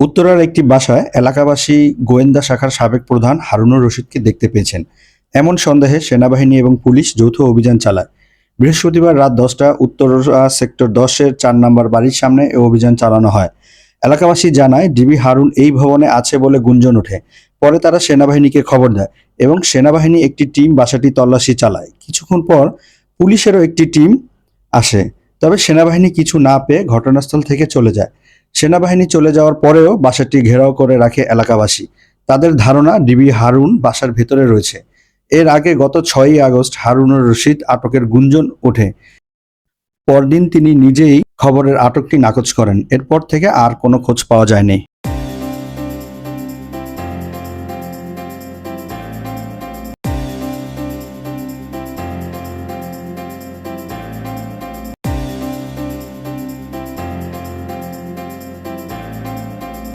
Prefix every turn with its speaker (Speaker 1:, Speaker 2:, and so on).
Speaker 1: উত্তরার একটি বাসায় এলাকাবাসী গোয়েন্দা শাখার সাবেক প্রধান হারুনুর রশিদকে দেখতে পেয়েছেন। এমন সন্দেহে সেনাবাহিনী এবং পুলিশ যৌথ অভিযান চালায়। বৃহস্পতিবার রাত দশটা উত্তরা সেক্টর দশের চার নম্বর বাড়ির সামনে এ অভিযান চালানো হয়। এলাকাবাসী জানায়, ডিবি হারুন এই ভবনে আছে বলে গুঞ্জন ওঠে। পরে তারা সেনাবাহিনীকে খবর দেয় এবং সেনাবাহিনী একটি টিম বাসাটি তল্লাশি চালায়। কিছুক্ষণ পর পুলিশেরও একটি টিম আসে। তবে সেনাবাহিনী কিছু না পেয়ে ঘটনাস্থল থেকে চলে যায়। সেনাবাহিনী চলে যাওয়ার পরেও বাসাটি ঘেরাও করে রাখে এলাকাবাসী। তাদের ধারণা, ডিবি হারুন বাসার ভেতরে রয়েছে। এর আগে গত ছয়ই আগস্ট হারুনুর রশিদ আটকের গুঞ্জন ওঠে। পরদিন তিনি নিজেই খবরের আটকটি নাকচ করেন। এরপর থেকে আর কোনো খোঁজ পাওয়া যায়নি।